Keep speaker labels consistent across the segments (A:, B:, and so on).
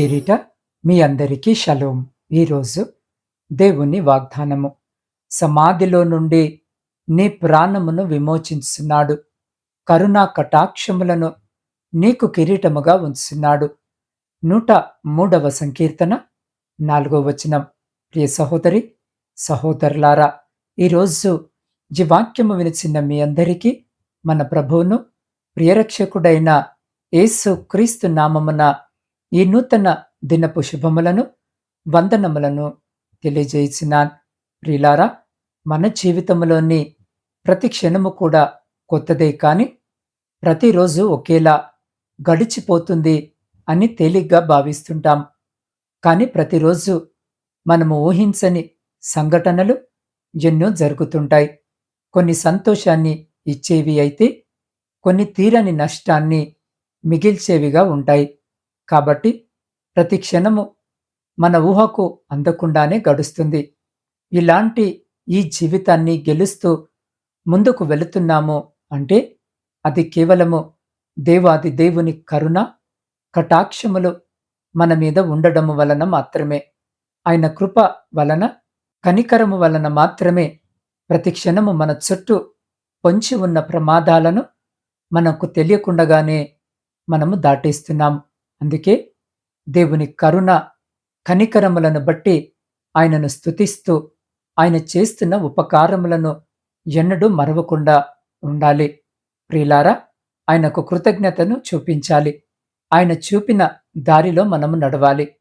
A: పేరిట మీ అందరికీ షలోం. ఈరోజు దేవుని వాగ్దానము. సమాధిలో నుండి నీ ప్రాణమును విమోచించున్నాడు కరుణా కటాక్షములను నీకు కిరీటముగా ఉంచున్నాడు నూట మూడవ సంకీర్తన నాలుగో వచనం. ప్రియ సహోదరి సహోదరులారా ఈరోజు జీవాక్యము వినిచిన మీ అందరికీ మన ప్రభువును ప్రియరక్షకుడైన యేసు క్రీస్తు నామమున ఈ నూతన దినపు శుభములను వందనములను తెలియజేసినాన్. ప్రియులారా మన జీవితంలోని ప్రతి క్షణము కూడా కొత్తదే కాని ప్రతిరోజు ఒకేలా గడిచిపోతుంది అని తేలిగ్గా భావిస్తుంటాం. కానీ ప్రతిరోజు మనము ఊహించని సంఘటనలు ఎన్నో జరుగుతుంటాయి. కొన్ని సంతోషాన్ని ఇచ్చేవి అయితే కొన్ని తీరని నష్టాన్ని మిగిల్చేవిగా ఉంటాయి. కాబట్టి ప్రతి క్షణము మన ఊహకు అందకుండానే గడుస్తుంది. ఇలాంటి ఈ జీవితాన్ని గెలుస్తూ ముందుకు వెళుతున్నాము అంటే అది కేవలము దేవాది దేవుని కరుణ కటాక్షములు మన మీద ఉండడము వలన మాత్రమే. ఆయన కృప వలన కనికరము వలన మాత్రమే ప్రతి క్షణము మన చుట్టూ పొంచి ఉన్న ప్రమాదాలను మనకు తెలియకుండగానే మనము దాటేస్తున్నాము అందుకే దేవుని కరుణ కనికరములను బట్టి ఆయనను స్తుతిస్తూ ఆయన చేస్తున్న ఉపకారములను ఎన్నడూ మరవకుండా ఉండాలి. ప్రియులారా ఆయనకు కృతజ్ఞతను చూపించాలి. ఆయన చూపిన దారిలో మనము నడవాలి.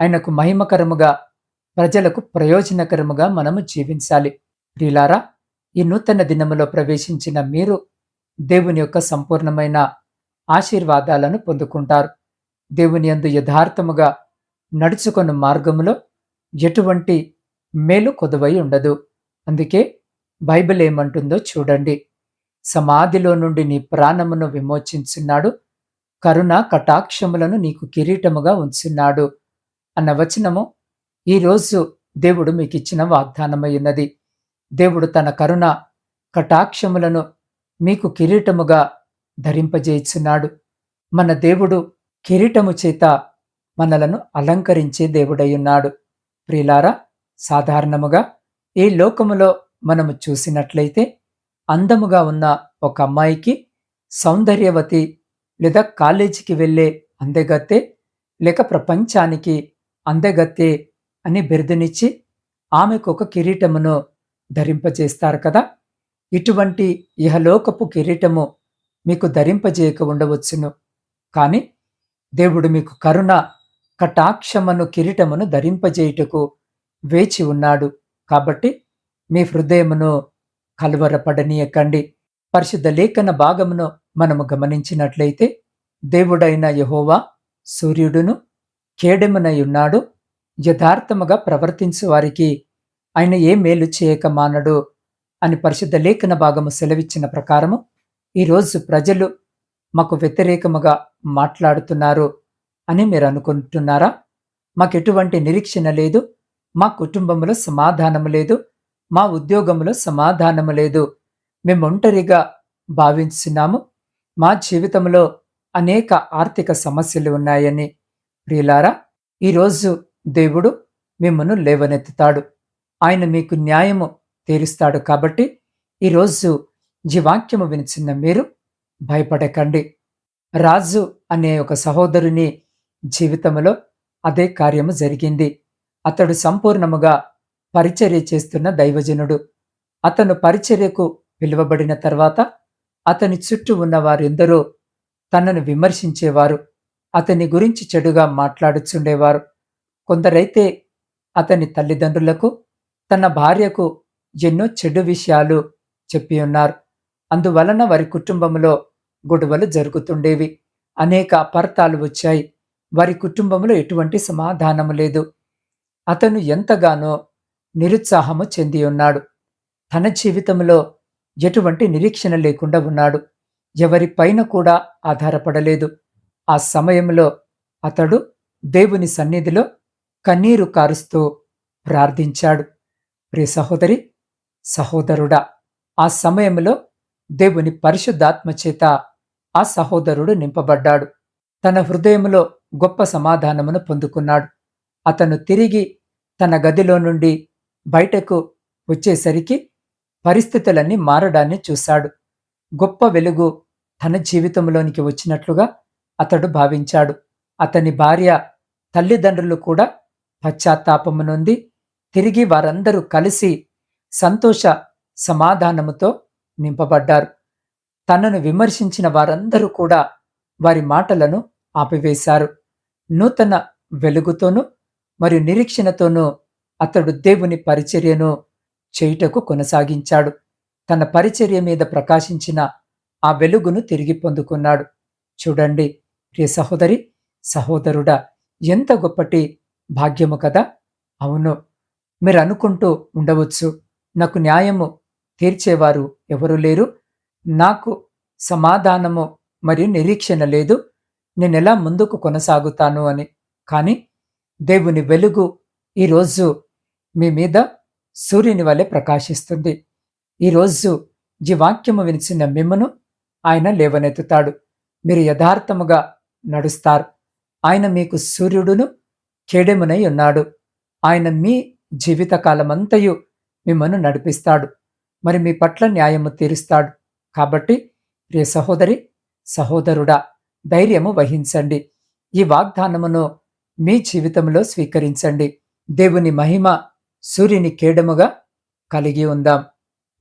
A: ఆయనకు మహిమకరముగా ప్రజలకు ప్రయోజనకరముగా మనము జీవించాలి. ప్రియులారా ఈ నూతన దినములో ప్రవేశించిన మీరు దేవుని యొక్క సంపూర్ణమైన ఆశీర్వాదాలను పొందుకుంటారు. దేవుని యందు యథార్థముగా నడుచుకున్న మార్గములో ఎటువంటి మేలు కొదువై ఉండదు. అందుకే బైబిల్ ఏమంటుందో చూడండి. సమాధిలో నుండి నీ ప్రాణమును విమోచించున్నాడు. కరుణ కటాక్షములను నీకు కిరీటముగా ఉంచున్నాడు. అన్న వచనము ఈరోజు దేవుడు మీకు ఇచ్చిన వాగ్దానమైనది. దేవుడు తన కరుణ కటాక్షములను మీకు కిరీటముగా ధరింపజేయుచున్నాడు. మన దేవుడు కిరీటము చేత మనలను అలంకరించే దేవుడయ్యున్నాడు. ప్రిలారా సాధారణముగా ఈ లోకములో మనము చూసినట్లయితే అందముగా ఉన్న ఒక అమ్మాయికి సౌందర్యవతి లేదా కాలేజీకి వెళ్ళే అందెగత్తే లేక ప్రపంచానికి అందెగత్తె అని బిరుదునిచ్చి ఆమెకు ఒక కిరీటమును ధరింపజేస్తారు కదా. ఇటువంటి ఇహలోకపు కిరీటము మీకు ధరింపజేయక ఉండవచ్చును. కానీ దేవుడు మీకు కరుణ కటాక్షమను కిరీటమును ధరింపజేయుటకు వేచి ఉన్నాడు. కాబట్టి మీ హృదయమును కలవరపడనీయకండి. పరిశుద్ధ లేఖన భాగమును మనము గమనించినట్లయితే దేవుడైన యహోవా సూర్యుడును కేడెమునై ఉన్నాడు. యథార్థముగా ప్రవర్తించు వారికి ఆయన ఏ మేలు చేయక మానడు అని పరిశుద్ధ లేఖన భాగము సెలవిచ్చిన ప్రకారము ఈరోజు ప్రజలు మాకు వ్యతిరేకముగా మాట్లాడుతున్నారు అని మీరు అనుకుంటున్నారా? మాకు ఎటువంటి నిరీక్షణ లేదు. మా కుటుంబంలో సమాధానము లేదు. మా ఉద్యోగంలో సమాధానము లేదు. మేము ఒంటరిగా భావించున్నాము మా జీవితంలో అనేక ఆర్థిక సమస్యలు ఉన్నాయని ప్రియులారా ఈరోజు దేవుడు మిమ్మను లేవనెత్తుతాడు. ఆయన మీకు న్యాయము తీరుస్తాడు కాబట్టి ఈరోజు జీవాక్యము వినిచిన్న మీరు భయపడకండి. రాజు అనే ఒక సహోదరుని జీవితంలో అదే కార్యము జరిగింది. అతడు సంపూర్ణముగా పరిచర్య చేస్తున్న దైవజనుడు. అతను పరిచర్యకు పిలువబడిన తర్వాత అతని చుట్టూ ఉన్న వారెందరో తనను విమర్శించేవారు. అతని గురించి చెడుగా మాట్లాడుచుండేవారు. కొందరైతే అతని తల్లిదండ్రులకు తన భార్యకు ఎన్నో చెడు విషయాలు చెప్పి ఉన్నారు. అందువలన వారి కుటుంబంలో గొడవలు జరుగుతుండేవి. అనేక అపార్థాలు వచ్చాయి. వారి కుటుంబంలో ఎటువంటి సమాధానము లేదు. అతను ఎంతగానో నిరుత్సాహము చెంది ఉన్నాడు. తన జీవితంలో ఎటువంటి నిరీక్షణ లేకుండా ఉన్నాడు. ఎవరి పైన కూడా ఆధారపడలేదు. ఆ సమయంలో అతడు దేవుని సన్నిధిలో కన్నీరు కారుస్తూ ప్రార్థించాడు. ప్రియ సహోదరి సహోదరుడా ఆ సమయంలో దేవుని పరిశుద్ధాత్మ చేత ఆ సహోదరుడు నింపబడ్డాడు. తన హృదయంలో గొప్ప సమాధానమును పొందుకున్నాడు. అతను తిరిగి తన గదిలో నుండి బయటకు వచ్చేసరికి పరిస్థితులన్నీ మారడాన్ని చూశాడు. గొప్ప వెలుగు తన జీవితంలోనికి వచ్చినట్లుగా అతడు భావించాడు. అతని భార్య తల్లిదండ్రులు కూడా పశ్చాత్తాపము నొంది తిరిగి వారందరూ కలిసి సంతోష సమాధానముతో నింపబడ్డారు. తనను విమర్శించిన వారందరూ కూడా వారి మాటలను ఆపివేశారు. నూతన వెలుగుతోనూ మరియు నిరీక్షణతోనూ అతడు దేవుని పరిచర్యను చేయుటకు కొనసాగించాడు. తన పరిచర్య మీద ప్రకాశించిన ఆ వెలుగును తిరిగి పొందుకున్నాడు. చూడండి ప్రియ సహోదరి సహోదరుడా ఎంత గొప్పటి భాగ్యము కదా! అవును మీరు అనుకుంటూ ఉండవచ్చు. నాకు న్యాయము తీర్చేవారు ఎవరూ లేరు. నాకు సమాధానము మరియు నిరీక్షణ లేదు. నేనెలా ముందుకు కొనసాగుతాను అని. కానీ దేవుని వెలుగు ఈరోజు మీ మీద సూర్యుని వలె ప్రకాశిస్తుంది. ఈరోజు జీవాక్యము వినిచిన మిమ్మను ఆయన లేవనెత్తుతాడు. మీరు యథార్థముగా నడుస్తారు. ఆయన మీకు సూర్యుడును కేడెమునై ఉన్నాడు. ఆయన మీ జీవితకాలమంతయు మిమ్మను నడిపిస్తాడు. మరి మీ పట్ల న్యాయము తీరుస్తాడు. కాబట్టి ప్రియ సహోదరి సహోదరుడా ధైర్యము వహించండి. ఈ వాగ్దానమును మీ జీవితంలో స్వీకరించండి. దేవుని మహిమ సూర్యుని కేడముగా కలిగి ఉందాం.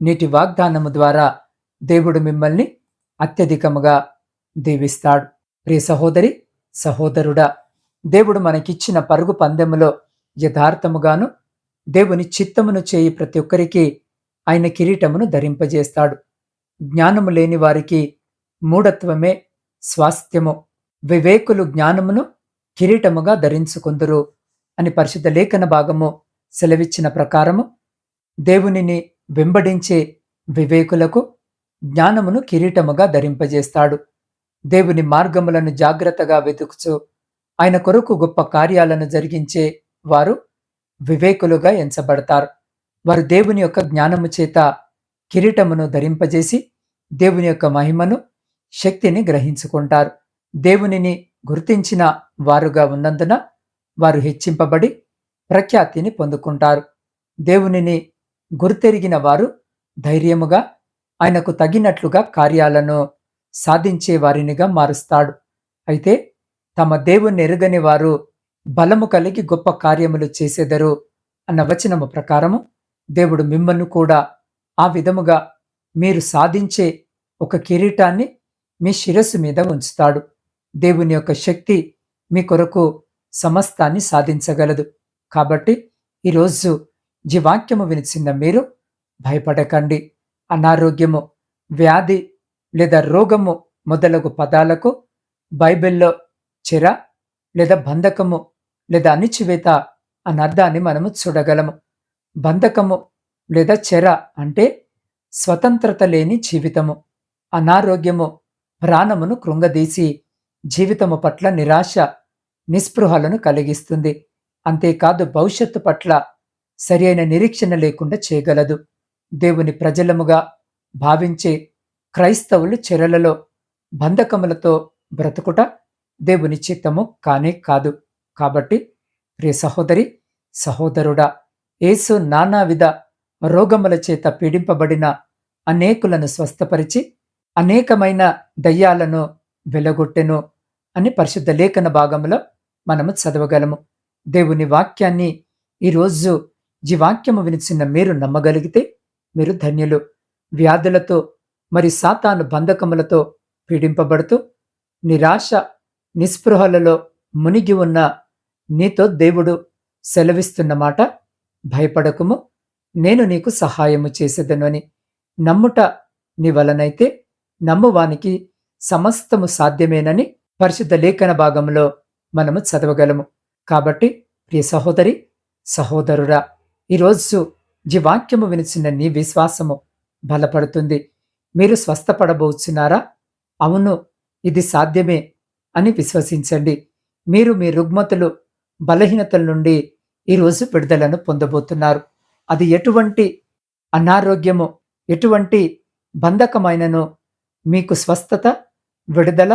A: నీటి వాగ్దానము ద్వారా దేవుడు మిమ్మల్ని అత్యధికముగా దీవిస్తాడు. ప్రియ సహోదరి సహోదరుడా దేవుడు మనకిచ్చిన పరుగు పందెములో యథార్థముగాను దేవుని చిత్తమును చేయి ప్రతి ఒక్కరికి ఆయన కిరీటమును ధరింపజేస్తాడు. జ్ఞానము లేని వారికి మూఢత్వమే స్వాస్థ్యము. వివేకులు జ్ఞానమును కిరీటముగా ధరించుకుందురు అని పరిశుద్ధ లేఖన భాగము సెలవిచ్చిన ప్రకారము దేవునిని వెంబడించే వివేకులకు జ్ఞానమును కిరీటముగా ధరింపజేస్తాడు. దేవుని మార్గములను జాగ్రత్తగా వెతుకుచు ఆయన కొరకు గొప్ప కార్యాలను జరిగించే వారు వివేకులుగా ఎంచబడతారు. వారు దేవుని యొక్క జ్ఞానము చేత కిరీటమును ధరింపజేసి దేవుని యొక్క మహిమను శక్తిని గ్రహించుకుంటారు. దేవునిని గుర్తించిన వారుగా ఉన్నందున వారు హెచ్చింపబడి ప్రఖ్యాతిని పొందుకుంటారు. దేవునిని గుర్తెరిగిన వారు ధైర్యముగా ఆయనకు తగినట్లుగా కార్యాలను సాధించే వారినిగా మారుస్తాడు. అయితే తమ దేవుణ్ణి ఎరుగని వారు బలము కలిగి గొప్ప కార్యములు చేసేదరు అన్న వచనము ప్రకారము దేవుడు మిమ్మల్ని కూడా ఆ విధముగా మీరు సాధించే ఒక కిరీటాన్ని మీ శిరస్సు మీద ఉంచుతాడు. దేవుని యొక్క శక్తి మీ కొరకు సమస్తాన్ని సాధించగలదు. కాబట్టి ఈరోజు జీవాక్యము వినిచిన మీరు భయపడకండి. అనారోగ్యము వ్యాధి లేదా రోగము మొదలగు పదాలకు బైబిల్లో చెర లేదా బంధకము లేదా అణిచివేత అన్న అర్థాన్ని మనము చూడగలము. బంధకము లేదా చెర అంటే స్వతంత్రత లేని జీవితము అనారోగ్యము ప్రాణమును కృంగదీసి జీవితము పట్ల నిరాశ నిస్పృహలను కలిగిస్తుంది. అంతేకాదు భవిష్యత్తు పట్ల సరియైన నిరీక్షణ లేకుండా చేయగలదు. దేవుని ప్రజలముగా భావించే క్రైస్తవులు చెరలలో బంధకములతో బ్రతుకుట దేవుని చిత్తము కానే కాదు. కాబట్టి ప్రియ సహోదరి సహోదరుడా ఏసు నానావిధ రోగముల చేత పీడింపబడిన అనేకులను స్వస్థపరిచి అనేకమైన దయ్యాలను వెలగొట్టెను అని పరిశుద్ధ లేఖన భాగంలో మనము చదవగలము. దేవుని వాక్యాన్ని ఈరోజు వాక్యము వినిచిన మీరు నమ్మగలిగితే మీరు ధన్యులు. వ్యాధులతో మరి సాతాను బంధకములతో పీడింపబడుతూ నిరాశ నిస్పృహలలో మునిగి ఉన్న నీతో దేవుడు సెలవిస్తున్న మాట భయపడకుము. నేను నీకు సహాయము చేసేదను అని నమ్ముట నీ వలనైతే నమ్మువానికి సమస్తము సాధ్యమేనని పరిశుద్ధ లేఖన భాగంలో మనము చదవగలము. కాబట్టి ప్రియ సహోదరి సహోదరురా ఈరోజు జీవాక్యము వినిచిన నీ విశ్వాసము బలపడుతుంది. మీరు స్వస్థపడబోచున్నారా? అవును ఇది సాధ్యమే అని విశ్వసించండి. మీరు మీ రుగ్మతులు బలహీనతల నుండి ఈరోజు విడుదలను పొందబోతున్నారు. అది ఎటువంటి అనారోగ్యము ఎటువంటి బంధకమైనను మీకు స్వస్థత విడుదల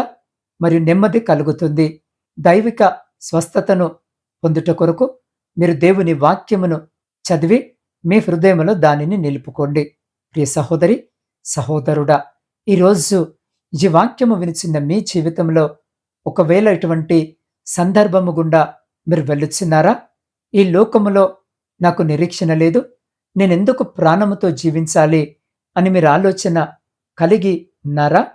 A: మరియు నెమ్మది కలుగుతుంది. దైవిక స్వస్థతను పొందుట కొరకు మీరు దేవుని వాక్యమును చదివి మీ హృదయంలో దానిని నిలుపుకోండి. ప్రియ సహోదరి సహోదరుడా ఈరోజు ఈ వాక్యము వినిచిన మీ జీవితంలో ఒకవేళ ఇటువంటి సందర్భము గుండా మీరు వెళ్ళుచున్నారా? ఈ లోకములో నాకు నిరీక్షణ లేదు. నేనెందుకు ప్రాణముతో జీవించాలి అని మీరు ఆలోచన కలిగి ఉన్నారా?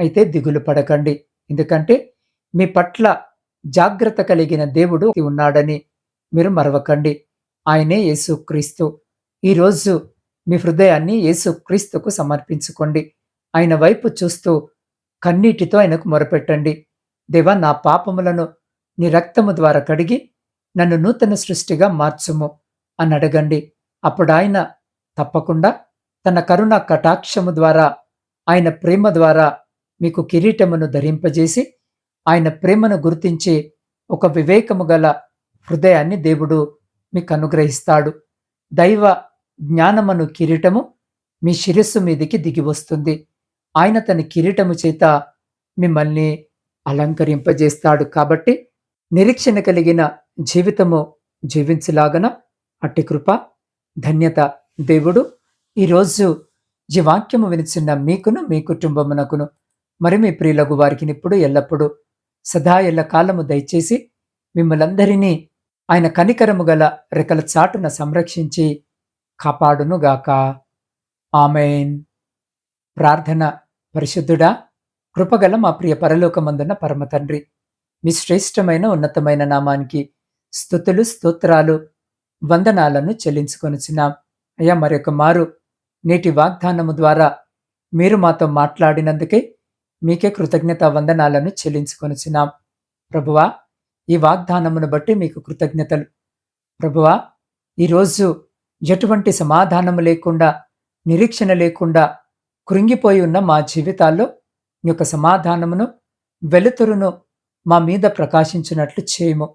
A: అయితే దిగులు పడకండి. ఎందుకంటే మీ పట్ల జాగ్రత్త కలిగిన దేవుడు ఉన్నాడని మీరు మరవకండి. ఆయనే యేసుక్రీస్తు ఈరోజు మీ హృదయాన్ని యేసుక్రీస్తుకు సమర్పించుకోండి. ఆయన వైపు చూస్తూ కన్నీటితో ఆయనకు మొరపెట్టండి. దేవా నా పాపములను నీ రక్తము ద్వారా కడిగి నన్ను నూతన సృష్టిగా మార్చుము. అని అడగండి. అప్పుడు ఆయన తప్పకుండా తన కరుణ కటాక్షము ద్వారా ఆయన ప్రేమ ద్వారా మీకు కిరీటమును ధరింపజేసి ఆయన ప్రేమను గుర్తించి ఒక వివేకము గల హృదయాన్ని దేవుడు మీకు అనుగ్రహిస్తాడు దైవ జ్ఞానమను కిరీటము మీ శిరస్సు మీదికి దిగి వస్తుంది. ఆయన తన కిరీటము చేత మిమ్మల్ని అలంకరింపజేస్తాడు కాబట్టి నిరీక్షణ కలిగిన జీవితము జీవించలాగన అట్టి కృప ధన్యత దేవుడు. ఈరోజు ఈ వాక్యము వినిచిన్న మీకును మీ కుటుంబమునకును మరి మీ ప్రియులకు వారికి ఇప్పుడు ఎల్లప్పుడూ సదా ఎల్ల కాలము దయచేసి మిమ్మలందరినీ ఆయన కనికరము గల రెక్కల చాటున సంరక్షించి కాపాడునుగాక. ఆమెన్. ప్రార్థన పరిశుద్ధుడా కృపగల మా ప్రియ పరలోకమందున్న పరమ తండ్రి మీ శ్రేష్టమైన ఉన్నతమైన నామానికి స్థుతులు స్తోత్రాలు వందనాలను చెల్లించుకొనిచున్నాం అయ్యా మరొక మారు నేటి వాగ్దానము ద్వారా మీరు మాతో మాట్లాడినందుకే మీకే కృతజ్ఞత వందనాలను చెల్లించుకొనిచున్నాం ప్రభువా ఈ వాగ్దానమును బట్టి మీకు కృతజ్ఞతలు. ప్రభువా ఈరోజు ఎటువంటి సమాధానము లేకుండా నిరీక్షణ లేకుండా కృంగిపోయి ఉన్న మా జీవితాల్లో నీ యొక్క సమాధానమును వెలుతురును మా మీద ప్రకాశించినట్లు చేయము.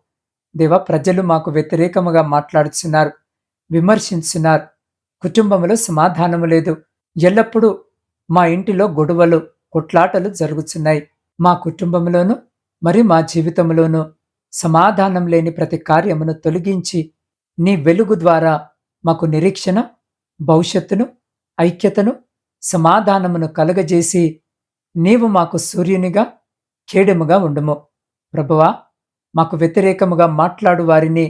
A: దేవ ప్రజలు మాకు వ్యతిరేకముగా మాట్లాడుచున్నారు విమర్శించున్నారు. కుటుంబంలో సమాధానము లేదు. ఎల్లప్పుడూ మా ఇంటిలో గొడవలు కొట్లాటలు జరుగుతున్నాయి మా కుటుంబంలోనూ మరి మా జీవితంలోనూ సమాధానం లేని ప్రతి కార్యమును తొలగించి నీ వెలుగు ద్వారా మాకు నిరీక్షణ భవిష్యత్తును ఐక్యతను సమాధానమును కలగజేసి నీవు మాకు సూర్యునిగా కేడెముగా ఉండుము. ప్రభువా మాకు వ్యతిరేకముగా మాట్లాడు వారిని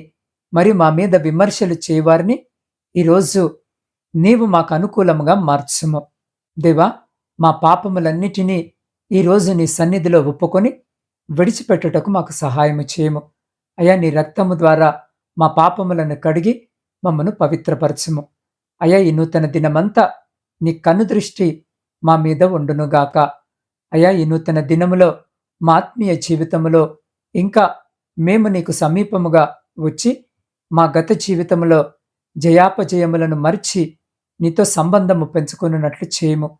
A: మరి మా మీద విమర్శలు చేయవారిని ఈరోజు నీవు మాకు అనుకూలముగా మార్చుము. దేవా మా పాపములన్నిటినీ ఈరోజు నీ సన్నిధిలో ఒప్పుకొని విడిచిపెట్టుటకు మాకు సహాయము చేయము. అయా నీ రక్తము ద్వారా మా పాపములను కడిగి మమ్మను పవిత్రపరచుము. అయా ఈ నూతన దినమంతా నీ కన్ను దృష్టి మా మీద ఉండునుగాక. అయా ఈ నూతన దినములో మా ఆత్మీయ జీవితములో ఇంకా మేము నీకు సమీపముగా వచ్చి మా గత జీవితంలో జయాపజయములను మరిచి నీతో సంబంధము పెంచుకున్నట్లు చేయము.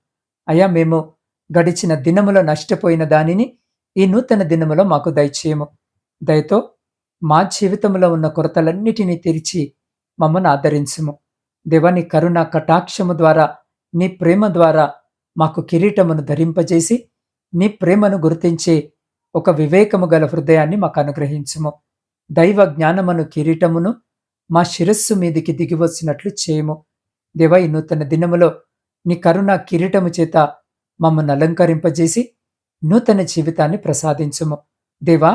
A: అయా మేము గడిచిన దినములో నష్టపోయిన దానిని ఈ నూతన దినములో మాకు దయచేయము. దయతో మా జీవితంలో ఉన్న కొరతలన్నిటినీ తెరిచి మమ్మను ఆదరించుము. దేవని కరుణ కటాక్షము ద్వారా నీ ప్రేమ ద్వారా మాకు కిరీటమును ధరింపజేసి నీ ప్రేమను గుర్తించే ఒక వివేకము గల హృదయాన్ని మాకు అనుగ్రహించుము దైవ జ్ఞానమును కిరీటమును మా శిరస్సు మీదికి దిగివచ్చినట్లు చేయము. దేవ ఈ నూతన దినములో నీ కరుణ కిరీటము చేత మమ్మల్ని అలంకరింపజేసి నూతన జీవితాన్ని ప్రసాదించుము. దేవా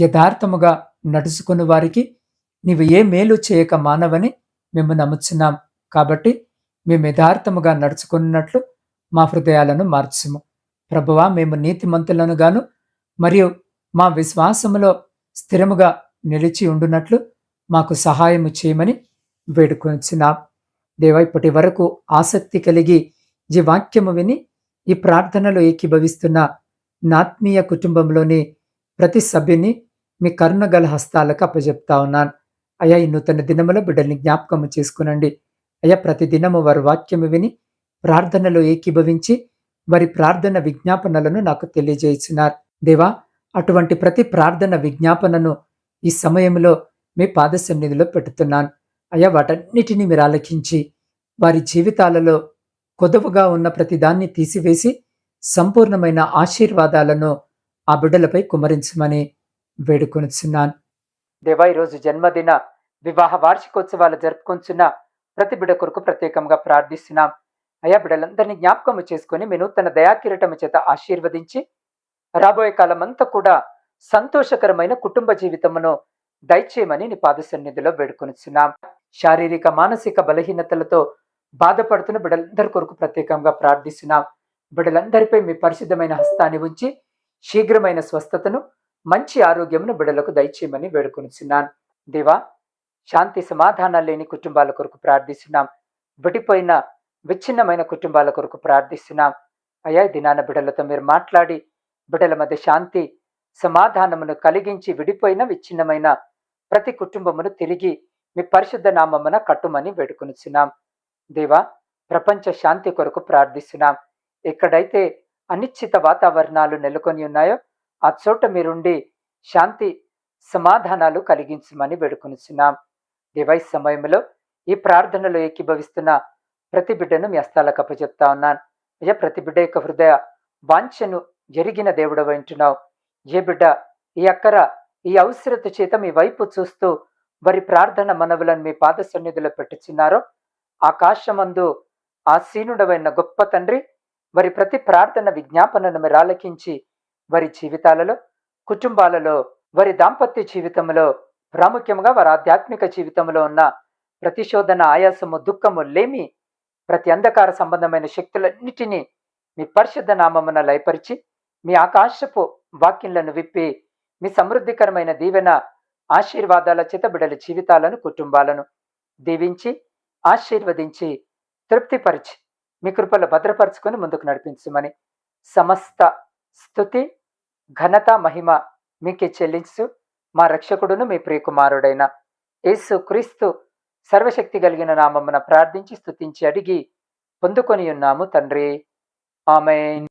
A: యథార్థముగా నడుచుకుని వారికి నీవు ఏ మేలు చేయక మానవని మేము నమ్ముచున్నాం. కాబట్టి మేము యథార్థముగా నడుచుకున్నట్లు మా హృదయాలను మార్చుము. ప్రభువా మేము నీతిమంతులను గాను మరియు మా విశ్వాసములో స్థిరముగా నిలిచి ఉండునట్లు మాకు సహాయము చేయమని వేడుకొంచున్నాం దేవ ఇప్పటి వరకు ఆసక్తి కలిగి ఈ వాక్యము విని ఈ ప్రార్థనలో ఏకీభవిస్తున్న నాత్మీయ కుటుంబంలోని ప్రతి సభ్యుని మీ కరుణగల హస్తాలకు అప్పజెప్తా ఉన్నాను. అయ్యా ఈ నూతన దినములో బిడ్డల్ని జ్ఞాపకము చేసుకునండి. అయ్యా ప్రతి దినము వారి వాక్యము విని ప్రార్థనలో ఏకీభవించి వారి ప్రార్థన విజ్ఞాపనలను నాకు తెలియజేస్తున్నారు దేవా అటువంటి ప్రతి ప్రార్థన విజ్ఞాపనను ఈ సమయంలో మీ పాద సన్నిధిలో పెడుతున్నాను. అయ్యా వాటన్నిటిని మీరు ఆలకించి వారి జీవితాలలో కొదవగా ఉన్న ప్రతిదాన్ని తీసివేసి సంపూర్ణమైన ఆశీర్వాదాలను ఆ బిడ్డలపై కుమరించమని వేడుకొనిచున్నాను. దేవా ఈరోజు జన్మదిన వివాహ వార్షికోత్సవాలు జరుపుకొంచున్న ప్రతి బిడ్డ కొరకు ప్రత్యేకంగా ప్రార్థిస్తున్నాం. అయా బిడ్డలందరినీ జ్ఞాపకము చేసుకొని మీ నూతన దయాకిరటము చేత ఆశీర్వదించి రాబోయే కాలమంతా కూడా సంతోషకరమైన కుటుంబ జీవితమును దయచేయమని నీ పాద సన్నిధిలో వేడుకొనిచున్నాం. శారీరక మానసిక బలహీనతలతో బాధపడుతున్న బిడ్డలందరి కొరకు ప్రత్యేకంగా ప్రార్థిస్తున్నాం. బిడ్డలందరిపై మీ పరిశుద్ధమైన హస్తాన్ని ఉంచి శీఘ్రమైన స్వస్థతను మంచి ఆరోగ్యమును బిడ్డలకు దయచేయమని వేడుకొనిచున్నాను. దేవా శాంతి సమాధానాలు లేని కుటుంబాల కొరకు ప్రార్థిస్తున్నాం. విడిపోయిన విచ్ఛిన్నమైన కుటుంబాల కొరకు ప్రార్థిస్తున్నాం. అయ్యా దినాన బిడ్డలతో మీరు మాట్లాడి బిడ్డల మధ్య శాంతి సమాధానమును కలిగించి విడిపోయిన విచ్ఛిన్నమైన ప్రతి కుటుంబమును తిరిగి మీ పరిశుద్ధ నామమున కట్టుమని వేడుకొనిచున్నాం. దేవా ప్రపంచ శాంతి కొరకు ప్రార్థిస్తున్నాం. ఎక్కడైతే అనిశ్చిత వాతావరణాలు నెలకొని ఉన్నాయో ఆ చోట మీరుండి శాంతి సమాధానాలు కలిగించమని వేడుకొనిచున్నాం. దేవా ఈ సమయంలో ఈ ప్రార్థనలో ఏకీభవిస్తున్న ప్రతి బిడ్డను మీ హస్తాలకు అప్పచెప్తా ఉన్నాను. అయ్యా ప్రతి బిడ్డ యొక్క హృదయ వాంఛను ఎరిగిన దేవుడు వింటున్నావు ఏ బిడ్డ ఈ అక్కర ఈ అవసరత చేత మీ వైపు చూస్తూ వారి ప్రార్థన మనవులను మీ పాద సన్నిధిలో పెట్టుచున్నారో ఆకాశమందు ఆసీనుడవైన గొప్ప తండ్రి వారి ప్రతి ప్రార్థన విజ్ఞాపనను మీరు ఆలకించి వారి జీవితాలలో కుటుంబాలలో వారి దాంపత్య జీవితంలో ప్రాముఖ్యంగా వారి ఆధ్యాత్మిక జీవితంలో ఉన్న ప్రతిశోధన ఆయాసము దుఃఖము లేమి ప్రతి అంధకార సంబంధమైన శక్తులన్నిటినీ మీ పరిశుద్ధ నామమున లయపరిచి మీ ఆకాశపు వాక్యంలను విప్పి మీ సమృద్ధికరమైన దీవెన ఆశీర్వాదాల చితబిడల జీవితాలను కుటుంబాలను దీవించి ఆశీర్వదించి తృప్తిపరిచి మీ కృపలో భద్రపరుచుకొని ముందుకు నడిపించమని సమస్త స్థుతి ఘనత మహిమ మీకే చెల్లించు. మా రక్షకుడును మీ ప్రియకుమారుడైన యేసు క్రీస్తు సర్వశక్తి కలిగిన నామమున ప్రార్థించి స్తుతించి అడిగి పొందుకొని ఉన్నాము తండ్రి. ఆమెన్.